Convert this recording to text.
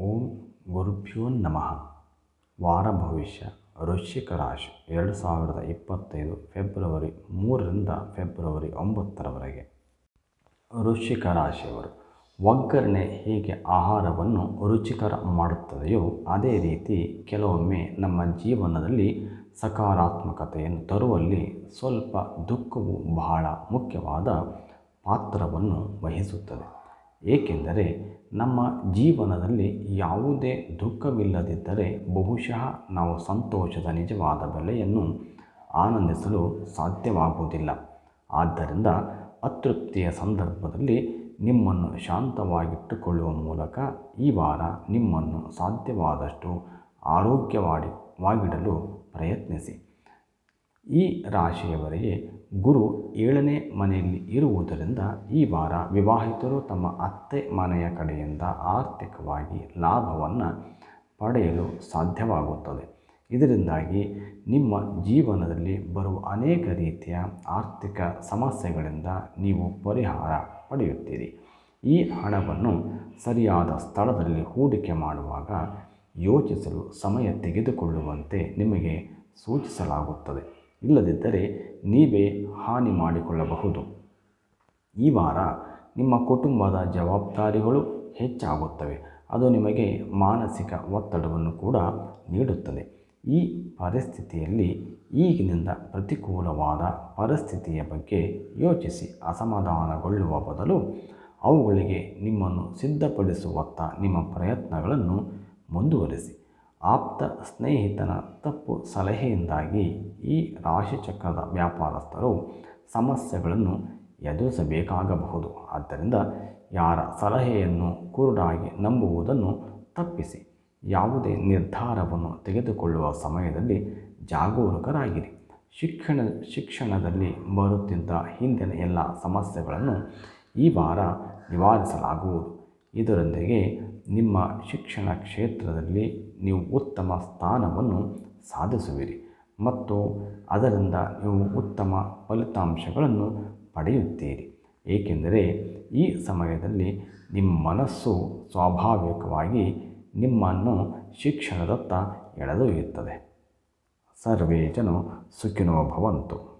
ಓಂ ಗುರುಭ್ಯೋ ನಮಃ. ವಾರ ಭವಿಷ್ಯ. ವೃಶ್ಚಿಕ ರಾಶಿ. ಎರಡು ಸಾವಿರದ ಇಪ್ಪತ್ತೈದು ಫೆಬ್ರವರಿ ಮೂರರಿಂದ ಫೆಬ್ರವರಿ ಒಂಬತ್ತರವರೆಗೆ. ವೃಶ್ಚಿಕ ರಾಶಿಯವರು. ಒಗ್ಗರಣೆ ಹೇಗೆ ಆಹಾರವನ್ನು ರುಚಿಕರ ಮಾಡುತ್ತದೆಯೋ ಅದೇ ರೀತಿ ಕೆಲವೊಮ್ಮೆ ನಮ್ಮ ಜೀವನದಲ್ಲಿ ಸಕಾರಾತ್ಮಕತೆಯನ್ನು ತರುವಲ್ಲಿ ಸ್ವಲ್ಪ ದುಃಖವು ಬಹಳ ಮುಖ್ಯವಾದ ಪಾತ್ರವನ್ನು ವಹಿಸುತ್ತದೆ. ಏಕೆಂದರೆ ನಮ್ಮ ಜೀವನದಲ್ಲಿ ಯಾವುದೇ ದುಃಖವಿಲ್ಲದಿದ್ದರೆ ಬಹುಶಃ ನಾವು ಸಂತೋಷದ ನಿಜವಾದ ಬೆಲೆಯನ್ನು ಆನಂದಿಸಲು ಸಾಧ್ಯವಾಗುವುದಿಲ್ಲ. ಆದ್ದರಿಂದ ಅತೃಪ್ತಿಯ ಸಂದರ್ಭದಲ್ಲಿ ನಿಮ್ಮನ್ನು ಶಾಂತವಾಗಿಟ್ಟುಕೊಳ್ಳುವ ಮೂಲಕ ಈ ವಾರ ನಿಮ್ಮನ್ನು ಸಾಧ್ಯವಾದಷ್ಟು ಆರೋಗ್ಯವಾಗಿ ವಾಗಿಡಲು ಪ್ರಯತ್ನಿಸಿ. ಈ ರಾಶಿಯವರಿಗೆ ಗುರು ಏಳನೇ ಮನೆಯಲ್ಲಿ ಇರುವುದರಿಂದ ಈ ವಾರ ವಿವಾಹಿತರು ತಮ್ಮ ಅತ್ತೆ ಮನೆಯ ಕಡೆಯಿಂದ ಆರ್ಥಿಕವಾಗಿ ಲಾಭವನ್ನು ಪಡೆಯಲು ಸಾಧ್ಯವಾಗುತ್ತದೆ. ಇದರಿಂದಾಗಿ ನಿಮ್ಮ ಜೀವನದಲ್ಲಿ ಬರುವ ಅನೇಕ ರೀತಿಯ ಆರ್ಥಿಕ ಸಮಸ್ಯೆಗಳಿಂದ ನೀವು ಪರಿಹಾರ ಪಡೆಯುತ್ತೀರಿ. ಈ ಹಣವನ್ನು ಸರಿಯಾದ ಸ್ಥಳದಲ್ಲಿ ಹೂಡಿಕೆ ಮಾಡುವಾಗ ಯೋಚಿಸಲು ಸಮಯ ತೆಗೆದುಕೊಳ್ಳುವಂತೆ ನಿಮಗೆ ಸೂಚಿಸಲಾಗುತ್ತದೆ. ಇಲ್ಲದಿದ್ದರೆ ನೀವೇ ಹಾನಿ ಮಾಡಿಕೊಳ್ಳಬಹುದು. ಈ ವಾರ ನಿಮ್ಮ ಕುಟುಂಬದ ಜವಾಬ್ದಾರಿಗಳು ಹೆಚ್ಚಾಗುತ್ತವೆ. ಅದು ನಿಮಗೆ ಮಾನಸಿಕ ಒತ್ತಡವನ್ನು ಕೂಡ ನೀಡುತ್ತದೆ. ಈ ಪರಿಸ್ಥಿತಿಯಲ್ಲಿ ಈಗಿನಿಂದ ಪ್ರತಿಕೂಲವಾದ ಪರಿಸ್ಥಿತಿಯ ಬಗ್ಗೆ ಯೋಚಿಸಿ ಅಸಮಾಧಾನಗೊಳ್ಳುವ ಬದಲು ಅವುಗಳಿಗೆ ನಿಮ್ಮನ್ನು ಸಿದ್ಧಪಡಿಸುವತ್ತ ನಿಮ್ಮ ಪ್ರಯತ್ನಗಳನ್ನು ಮುಂದುವರಿಸಿ. ಆಪ್ತ ಸ್ನೇಹಿತನ ತಪ್ಪು ಸಲಹೆಯಿಂದಾಗಿ ಈ ರಾಶಿಚಕ್ರದ ವ್ಯಾಪಾರಸ್ಥರು ಸಮಸ್ಯೆಗಳನ್ನು ಎದುರಿಸಬೇಕಾಗಬಹುದು. ಆದ್ದರಿಂದ ಯಾರ ಸಲಹೆಯನ್ನು ಕುರುಡಾಗಿ ನಂಬುವುದನ್ನು ತಪ್ಪಿಸಿ. ಯಾವುದೇ ನಿರ್ಧಾರವನ್ನು ತೆಗೆದುಕೊಳ್ಳುವ ಸಮಯದಲ್ಲಿ ಜಾಗರೂಕರಾಗಿರಿ. ಶಿಕ್ಷಣ, ಶಿಕ್ಷಣದಲ್ಲಿ ಬರುತ್ತಿದ್ದ ಹಿಂದಿನ ಎಲ್ಲ ಸಮಸ್ಯೆಗಳನ್ನು ಈ ವಾರ ನಿವಾರಿಸಲಾಗುವುದು. ಇದರೊಂದಿಗೆ ನಿಮ್ಮ ಶಿಕ್ಷಣ ಕ್ಷೇತ್ರದಲ್ಲಿ ನೀವು ಉತ್ತಮ ಸ್ಥಾನವನ್ನು ಸಾಧಿಸುವಿರಿ ಮತ್ತು ಅದರಿಂದ ನೀವು ಉತ್ತಮ ಫಲಿತಾಂಶಗಳನ್ನು ಪಡೆಯುತ್ತೀರಿ. ಏಕೆಂದರೆ ಈ ಸಮಯದಲ್ಲಿ ನಿಮ್ಮ ಮನಸ್ಸು ಸ್ವಾಭಾವಿಕವಾಗಿ ನಿಮ್ಮನ್ನು ಶಿಕ್ಷಣದತ್ತ ಎಳೆದೊಯ್ಯುತ್ತದೆ. ಸರ್ವೇ ಜನ ಸುಖಿನೋ ಭವಂತು.